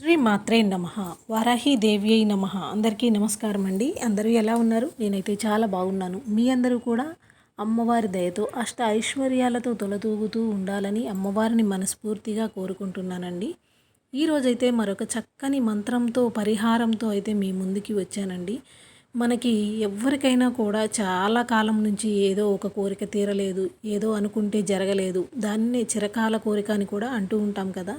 శ్రీ మాత్రే నమ. వారాహీదేవి అయి నమ. అందరికీ నమస్కారం అండి. అందరూ ఎలా ఉన్నారు? నేనైతే చాలా బాగున్నాను. మీ అందరూ కూడా అమ్మవారి దయతో అష్ట ఐశ్వర్యాలతో తొలతూగుతూ ఉండాలని అమ్మవారిని మనస్ఫూర్తిగా కోరుకుంటున్నానండి. ఈరోజైతే మరొక చక్కని మంత్రంతో పరిహారంతో అయితే మీ ముందుకి వచ్చానండి. మనకి ఎవరికైనా కూడా చాలా కాలం నుంచి ఏదో ఒక కోరిక తీరలేదు ఏదో అనుకుంటే జరగలేదు. దాన్నే చిరకాల కోరిక అని కూడా అంటూ ఉంటాం కదా.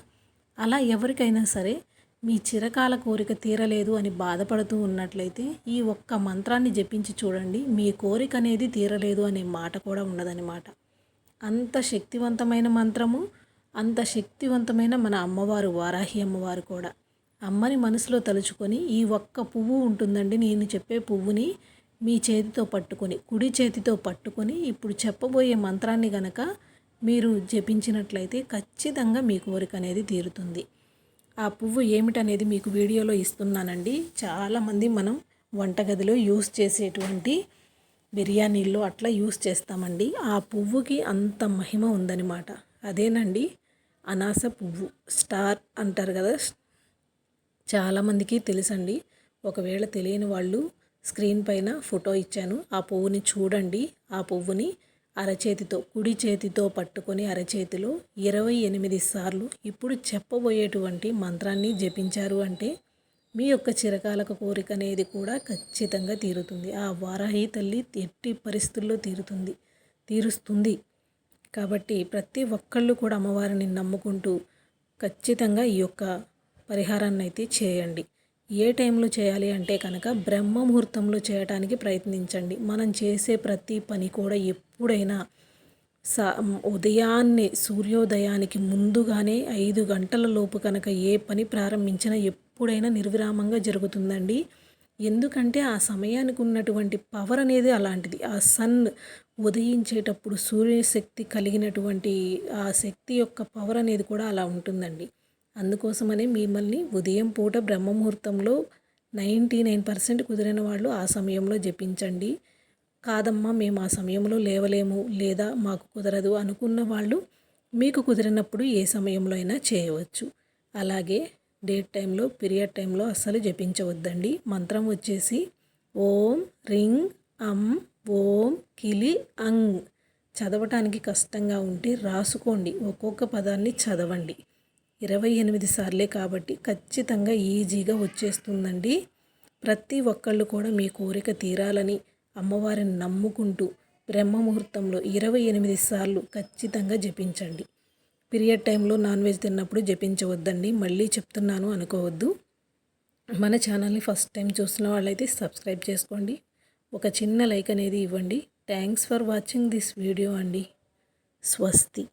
అలా ఎవరికైనా సరే మీ చిరకాల కోరిక తీరలేదు అని బాధపడుతూ ఉన్నట్లయితే ఈ ఒక్క మంత్రాన్ని జపించి చూడండి. మీ కోరిక అనేది తీరలేదు అనే మాట కూడా ఉండదన్నమాట అంత శక్తివంతమైన మంత్రము అంత శక్తివంతమైన మన అమ్మవారు వారాహి అమ్మవారు కూడా. అమ్మని మనసులో తలుచుకొని ఈ ఒక్క పువ్వు ఉంటుందండి నేను చెప్పే పువ్వుని మీ చేతితో పట్టుకొని కుడి చేతితో పట్టుకొని ఇప్పుడు చెప్పబోయే మంత్రాన్ని గనక మీరు జపించినట్లయితే ఖచ్చితంగా మీ కోరిక అనేది తీరుతుంది. ఆ పువ్వు ఏమిటనేది మీకు వీడియోలో ఇస్తున్నానండి. చాలామంది మనం వంటగదిలో యూస్ చేసేటువంటి బిర్యానీల్లో అట్లా యూస్ చేస్తామండి. ఆ పువ్వుకి అంత మహిమ ఉందన్నమాట. అదేనండి అనాస పువ్వు. స్టార్ అంటారు కదా చాలామందికి తెలుసండి. ఒకవేళ తెలియని వాళ్ళు స్క్రీన్ పైన ఫోటో ఇచ్చాను. ఆ పువ్వుని చూడండి. ఆ పువ్వుని అరచేతితో కుడి చేతితో పట్టుకొని అరచేతిలో ఇరవై ఎనిమిది సార్లు ఇప్పుడు చెప్పబోయేటువంటి మంత్రాన్ని జపించారు అంటే మీ యొక్క చిరకాలక కోరిక అనేది కూడా ఖచ్చితంగా తీరుతుంది. ఆ వారాహి తల్లి ఎట్టి పరిస్థితుల్లో తీరుతుంది తీరుస్తుంది. కాబట్టి ప్రతి ఒక్కళ్ళు కూడా అమ్మవారిని నమ్ముకుంటూ ఖచ్చితంగా ఈ యొక్క పరిహారాన్ని అయితే చేయండి. ఏ టైంలో చేయాలి అంటే కనుక బ్రహ్మ ముహూర్తంలో చేయటానికి ప్రయత్నించండి. మనం చేసే ప్రతి పని కూడా ఎప్పుడైనా సా ఉదయాన్నే సూర్యోదయానికి ముందుగానే ఐదు గంటల లోపు కనుక ఏ పని ప్రారంభించినా ఎప్పుడైనా నిర్విరామంగా జరుగుతుందండి. ఎందుకంటే ఆ సమయానికి ఉన్నటువంటి పవర్ అనేది అలాంటిది. ఆ సన్ ఉదయించేటప్పుడు సూర్యశక్తి కలిగినటువంటి ఆ శక్తి యొక్క పవర్ అనేది కూడా అలా ఉంటుందండి. అందుకోసమనే మిమ్మల్ని ఉదయం పూట బ్రహ్మముహూర్తంలో నైంటీ నైన్ పర్సెంట్ కుదిరిన వాళ్ళు ఆ సమయంలో జపించండి. కాదమ్మా మేము ఆ సమయంలో లేవలేము లేదా మాకు కుదరదు అనుకున్న వాళ్ళు మీకు కుదిరినప్పుడు ఏ సమయంలో అయినా చేయవచ్చు. అలాగే డేట్ టైంలో పీరియడ్ టైంలో అస్సలు జపించవద్దండి. మంత్రం వచ్చేసి ఓం రింగ్ అం ఓం కిలి అంగ్. చదవటానికి కష్టంగా ఉంటే రాసుకోండి. ఒక్కొక్క పదాన్ని చదవండి. ఇరవై ఎనిమిది సార్లే కాబట్టి ఖచ్చితంగా ఈజీగా వచ్చేస్తుందండి. ప్రతి ఒక్కళ్ళు కూడా మీ కోరిక తీరాలని అమ్మవారిని నమ్ముకుంటూ బ్రహ్మ ముహూర్తంలో ఇరవై ఎనిమిది సార్లు ఖచ్చితంగా జపించండి. పీరియడ్ టైంలో నాన్ వెజ్ తిన్నప్పుడు జపించవద్దండి. మళ్ళీ చెప్తున్నాను అనుకోవద్దు. మన ఛానల్ని ఫస్ట్ టైం చూస్తున్న వాళ్ళైతే సబ్స్క్రైబ్ చేసుకోండి. ఒక చిన్న లైక్ అనేది ఇవ్వండి. Thanks for watching this video అండి. స్వస్తి.